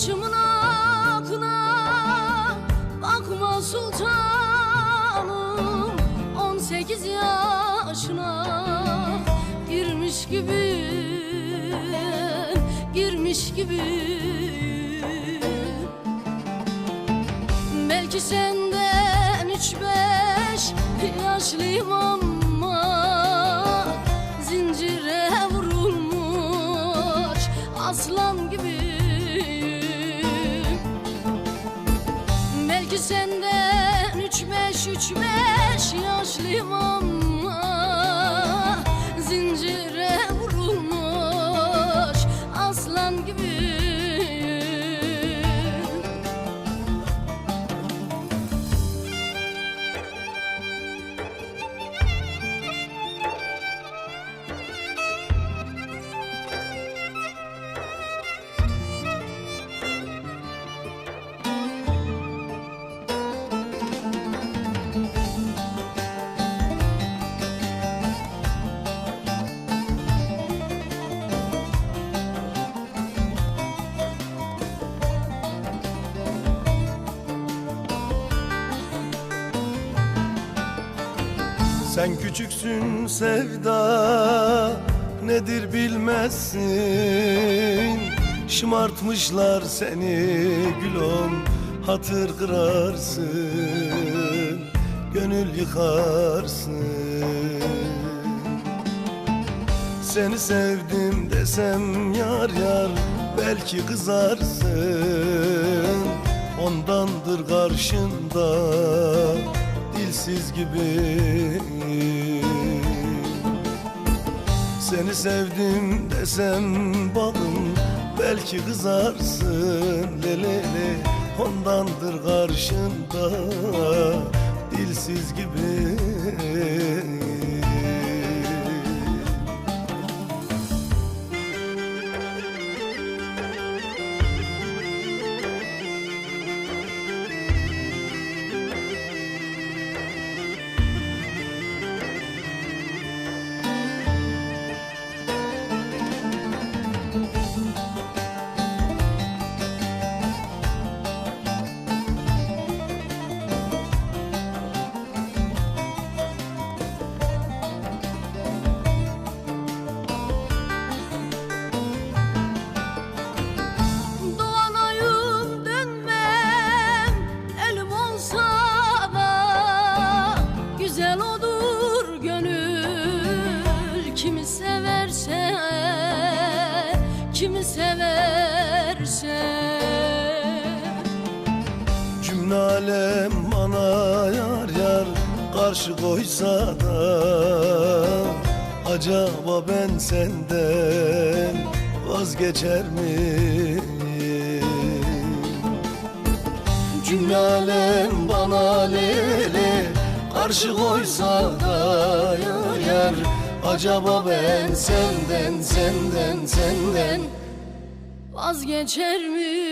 Saçımın akına bakma sultanım. 18 yaşına girmiş gibi Girmiş gibi Belki senden üç beş yaşlıyım ama Zincire vurulmuş aslan gibi. Belki senden üç beş üç beş yaşlıyım ama Zincire vurulmuş aslan gibi Sen küçüksün sevda nedir bilmezsin? Şımartmışlar seni gülüm hatır kırarsın Gönül yıkarsın. Seni sevdim desem yar yar belki kızarsın. Ondandır karşında dilsiz gibi. Seni sevdim desem balım belki kızarsın lelele. Ondandır karşında dilsiz gibi Kimi severse Cümle alem bana yar yar karşı koysa da Acaba ben senden vazgeçer miyim? Cümle alem bana lele karşı koysa da yar yar Acaba ben senden senden senden Vazgeçer miyim?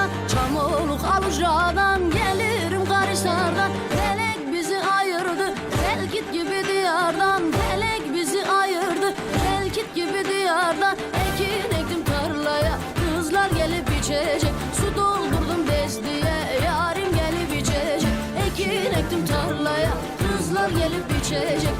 Karisar'dan Çamoluk Aluca'dan gelirim Karisar'dan Felek bizi ayırdı Felkit gibi diyardan. Felek bizi ayırdı Felkit gibi diyardan. Ekin ektim tarlaya Kızlar gelip içecek. Su doldurdum destiye Yarim gelip içecek. Ekin ektim tarlaya Kızlar gelip içecek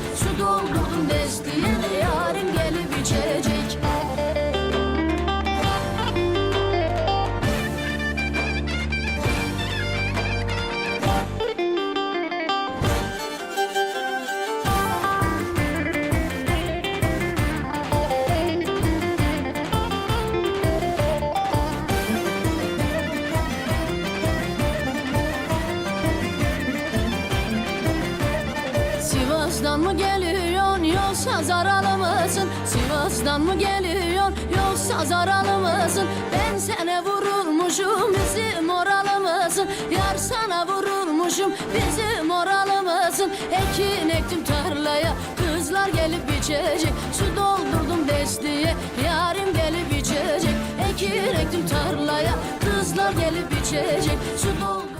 Sivas'tan mı geliyorsun yoksa zaralı mısın? Sivas'tan mı geliyorsun yoksa zaralı mısın? Ben sana vurulmuşum bizim oralımızın Yar sana vurulmuşum bizim oralımızın Ekin ektim tarlaya kızlar gelip içecek Su doldurdum destiye yarim gelip içecek Ekin ektim tarlaya kızlar gelip içecek Su doldurdum